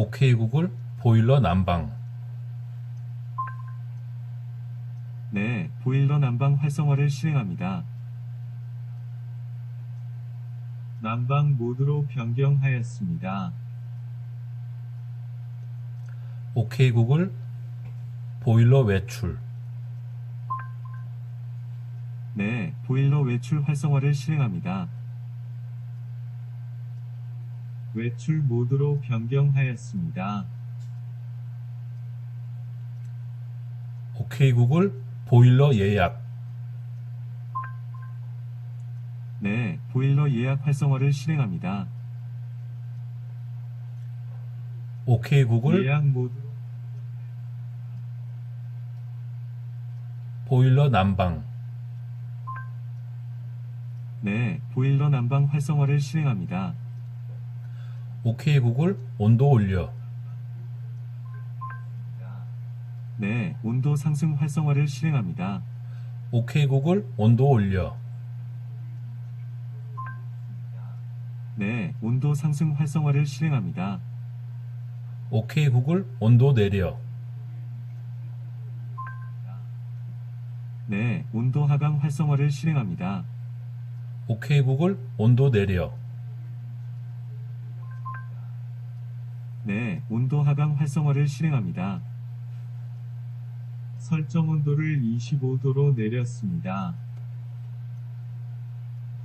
오케이 구글 보일러 난방 네, 보일러 난방 활성화를 실행합니다. 난방 모드로 변경하였습니다. 오케이 구글 보일러 외출 네, 보일러 외출 활성화를 실행합니다. 외출 모드로 변경하였습니다. 오케이 구글 보일러 예약 네, 보일러 예약 활성화를 실행합니다. 오케이 구글 예약 모드 보일러 난방 네, 보일러 난방 활성화를 실행합니다. 오케이 구글 온도 올려 네, 온도 상승 활성화를 실행합니다. 오케이 구글 온도 올려 네, 온도 상승 활성화를 실행합니다. 오케이 구글 온도 내려 네, 온도 하강 활성화를 실행합니다. 오케이 구글 온도 내려 네, 온도 하강 활성화를 실행합니다. 설정 온도를 25도로 내렸습니다.